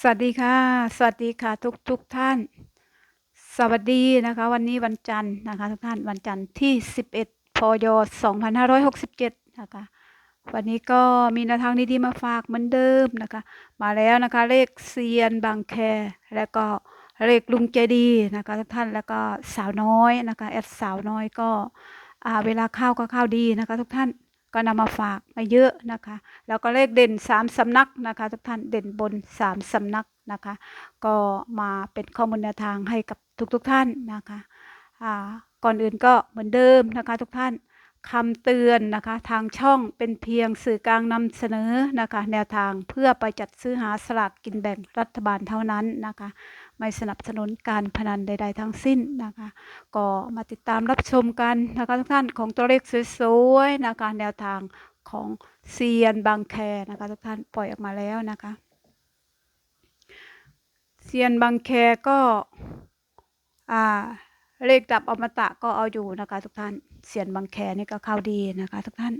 สวัสดีค่ะ สวัสดีค่ะทุกทุกท่าน สวัสดีนะคะ วันนี้วันจันทร์นะคะทุกท่านวันจันทร์ที่ 11พย2567นะคะ วันนี้ก็มีแนวทางดีๆมาฝากเหมือนเดิมนะคะ มาแล้วนะคะเลขเซียนบางแค แล้วก็เลขลุงใจดีนะคะทุกท่านแล้วก็สาวน้อยนะคะแอดสาวน้อยก็อ่าเวลาเข้าก็เข้าดีนะคะทุกท่าน ก็นำมาฝากมาเยอะนะคะ แล้วก็เลขเด่นสามสำนักนะคะทุกท่านเด่นบนสามสำนักนะคะ ก็มาเป็นข้อมูลแนวทางให้กับทุกๆทท่านนะคะอ่าก่อนอื่นก็เหมือนเดิมนะคะทุกท่าน คำเตือนนะคะทางช่องเป็นเพียงสื่อกลางนำเสนอนะคะ แนวทางเพื่อไปจัดซื้อหาสลากกินแบ่งรัฐบาลเท่านั้นนะคะ ไม่สนับสนุนการพนันใด ๆ ทั้งสิ้นนะคะ ก็มาติดตามรับชมกันนะคะทุกท่านของตัวเลขสวยๆนะคะแนวทางของเซียนบางแคนะคะทุกท่านปล่อยออกมาแล้วนะคะเซียนบางแคก็อ่า เลขดับอมตะก็เอาอยู่นะคะทุกท่านเซียนบางแคนี่ก็เข้าดีนะคะทุกท่าน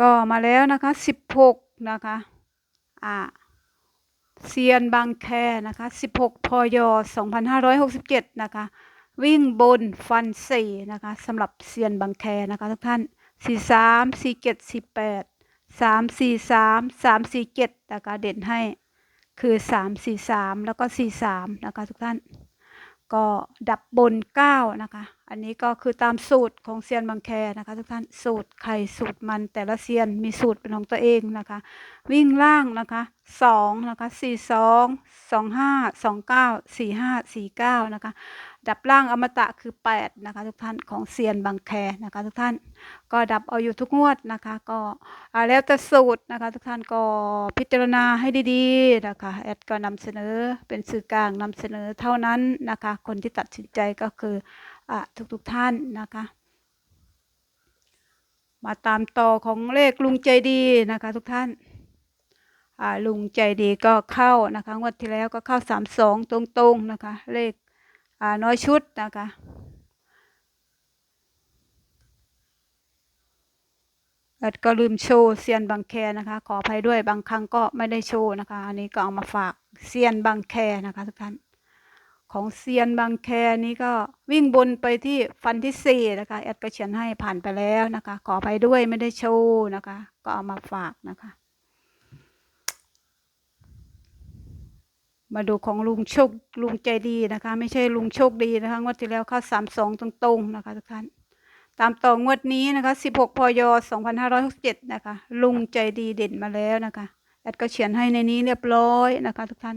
ก็มาแล้วนะคะสิบหกนะคะอ่าเซียนบางแคนะคะ16พย2567นะคะ วิ่งบนฟันสี่นะคะสำหรับเซียนบางแคนะคะทุกท่าน 43 47 48 3 43 3 47นะคะเด่นให้คือ 3 43 แล้วก็ 43 นะคะทุกท่าน ก็ดับบน 9 นะคะ อันนี้ก็คือตามสูตรของเซียนบางแคนะคะทุกท่านสูตรไข่สูตรมันแต่ละเซียนมีสูตรเป็นของตัวเองนะคะ วิ่งล่างนะคะสองนะคะสี่สองสองห้าสองเก้าสี่ห้าสี่เก้านะคะ ดับล่างอมตะคือแปดนะคะ ทุกท่านของเซียนบางแคนะคะ ทุกท่านก็ดับเอาอยู่ทุกงวดนะคะ ก็แล้วแต่สูตรนะคะ ทุกท่านก็พิจารณาให้ดีๆนะคะแอดก็นำเสนอเป็นสื่อกลางนำเสนอเท่านั้นนะคะ คนที่ตัดสินใจก็คืออทุกๆท่านนะคะมาตามต่อของเลขลุงใจดีนะคะ ทุกท่านลุงใจดีก็เข้านะคะงวดที่แล้วก็เข้าสามสองตรงๆนะคะ เลข น้อยชุดนะคะแอดก็ลืมโชว์เซียนบางแคนะคะ ขออภัยด้วยบางครั้งก็ไม่ได้โชว์นะคะ อันนี้ก็เอามาฝากเซียนบางแคนะคะทุกท่านของเซียนบางแคนี้ก็วิ่งบนไปที่ฟันที่สี่นะคะแอดก็เขียนให้ผ่านไปแล้วนะคะ ขออภัยด้วยไม่ได้โชว์นะคะ ก็เอามาฝากนะคะ มาดูของลุงโชคลุงใจดีนะคะ ไม่ใช่ลุงโชคดีนะคะงวดที่แล้วเข้าสามสองตรงๆนะคะทุกท่านตามต่องวดนี้นะคะสิบหกพยสองพันห้าร้อยหกเจ็ดนะคะลุงใจดีเด่นมาแล้วนะคะแอดก็เขียนให้ในนี้เรียบร้อยนะคะ ทุกท่าน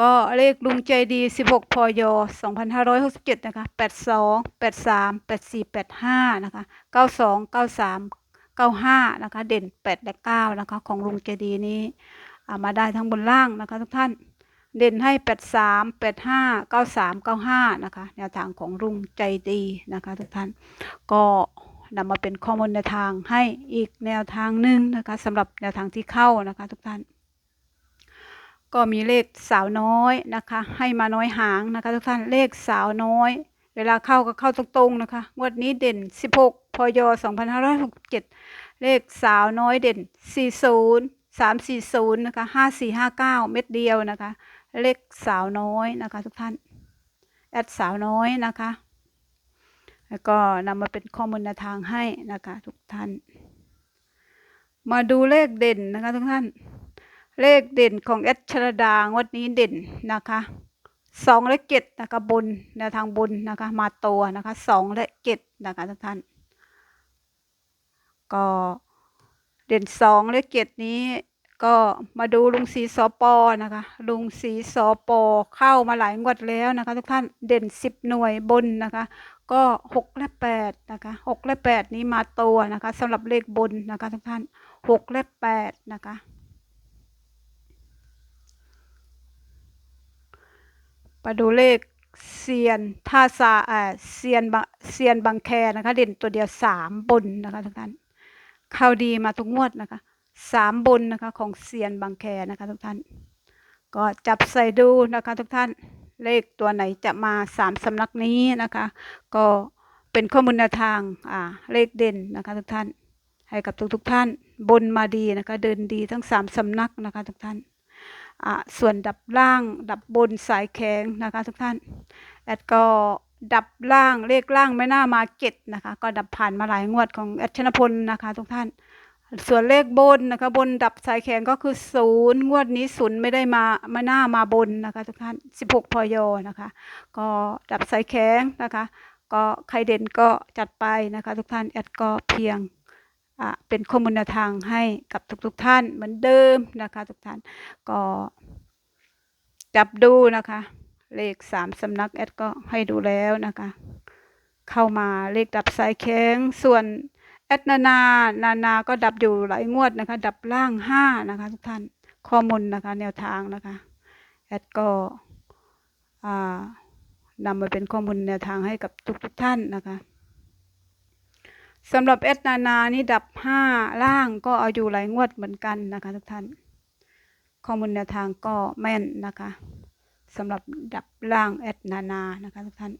ก็เลขลุงใจดีสิบหกพยสองพันห้าร้อยหกสิบเจ็ดนะคะแปดสองแปดสามแปดสี่แปดห้านะคะเก้าสองเก้าสามเก้าห้านะคะ เด่นแปดและเก้านะคะ ของลุงใจดีนี้ามาได้ทั้งบนล่างนะคะทุกท่าน เด่นให้แปดสามแปดห้าเก้าสามเก้าห้านะคะ แนวทางของลุงใจดีนะคะทุกท่าน ก็นำมาเป็นข้อมูลแนวทางให้อีกแนวทางหนึ่งนะคะสำหรับแนวทางที่เข้านะคะทุกท่าน ก็มีเลขสาวน้อยนะคะ ให้มาน้อยหางนะคะทุกท่าน เลขสาวน้อย เวลาเข้าก็เข้าตรงๆนะคะ งวดนี้เด่น 16 พย 2567 เลขสาวน้อยเด่น 40 340นะคะ5459 เม็ดเดียวนะคะ เลขสาวน้อยนะคะทุกท่านแอดสาวน้อยนะคะ แล้วก็นำมาเป็นข้อมูลแนวทางให้นะคะทุกท่าน มาดูเลขเด่นนะคะทุกท่าน เลขเด่นของแอดชรดางวดนี้เด่นนะคะสองและเจ็ดนะคะบนแนวทางบนนะคะมาตัวนะคะสองและเจ็ดนะคะทุกท่าน ก็เด่นสองและเจ็ดนี้ ก็มาดูลุงสีสอปอนะคะ ลุงสีสอปอเข้ามาหลายงวดแล้วนะคะ ทุกท่านเด่นสิบหน่วยบนนะคะ ก็หกและแปดนะคะหกและแปดนี้มาตัวนะคะสำหรับเลขบนนะคะ ทุกท่านหกและแปดนะคะมาดูเลขเซียนท่าซาเอ่อเซียนบะเซียนบางแคนะคะ เด่นตัวเดียวสามบนนะคะทุกท่านเข้าดีมาทุกงวดนะคะ สามบนนะคะของเซียนบางแคนะคะทุกท่าน ก็จับใส่ดูนะคะทุกท่านเลขตัวไหนจะมาสามสำนักนี้นะคะ ก็เป็นข้อมูลแนวทางอ่าเลขเด่นนะคะทุกท่านให้กับทุกๆทท่านบนมาดีนะคะเดินดีทั้งสามสำนักนะคะทุกท่านอ่าส่วนดับล่างดับบนสายแข็งนะคะทุกท่านแอดก็ดับล่างเลขล่างไม่น่ามาเก็ตนะคะ ก็ดับผ่านมาหลายงวดของแอดชนพลนะคะทุกท่าน ส่วนเลขบนนะคะบนดับสายแข็งก็คือศูนย์งวดนี้ศูนย์ไม่ได้มาไม่น่ามาบนนะคะทุกท่าน 16 พยนะคะ ก็ดับสายแข็งนะคะ ก็ใครเด่นก็จัดไปนะคะ ทุกท่านแอดก็เพียงอะเป็นข้อมูลแนวทางให้กับทุกๆท่านเหมือนเดิมนะคะ ทุกท่านก็จับดูนะคะ เลขสามสำนักแอดก็ให้ดูแล้วนะคะ เข้ามาเลขดับสายแข็งส่วน แอดนานานานาก็ดับอยู่หลายงวดนะคะ ดับล่างห้านะคะทุกท่านข้อมูลนะคะ แนวทางนะคะแอดก็นำมาเป็นข้อมูลแนวทางให้กับทุกๆท่านนะคะสำหรับแอดนานานี่ดับห้าล่างก็เอาอยู่หลายงวดเหมือนกันนะคะ ทุกท่าน ข้อมูลแนวทางก็แม่นนะคะสำหรับดับล่างแอดนานานะคะทุกท่าน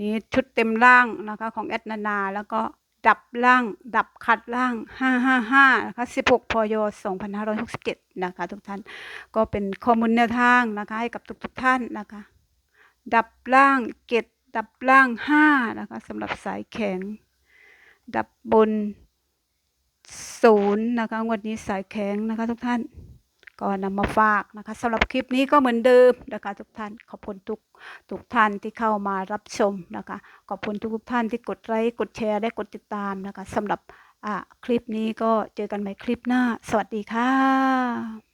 นี่ชุดเต็มล่างนะคะของแอดนานา แล้วก็ดับล่าง ดับขัดล่าง 555 นะคะ 16 พย 2567 นะคะ ทุกท่าน ก็เป็นข้อมูลแนวทางนะคะ ให้กับทุกๆท่านนะคะ ดับล่างเกตดับล่าง 5 นะคะสำหรับสายแข็ง ดับบนศูนย์นะคะ งวดนี้สายแข็งนะคะทุกท่าน ก็นำมาฝากนะคะสำหรับคลิปนี้ก็เหมือนเดิมนะคะ ทุกท่านขอบคุณทุกทุกท่านที่เข้ามารับชมนะคะ ขอบคุณทุกทุกท่านที่กดไลค์กดแชร์และกดติดตามนะคะสำหรับอะคลิปนี้ก็เจอกันใหม่คลิปหน้า สวัสดีค่ะ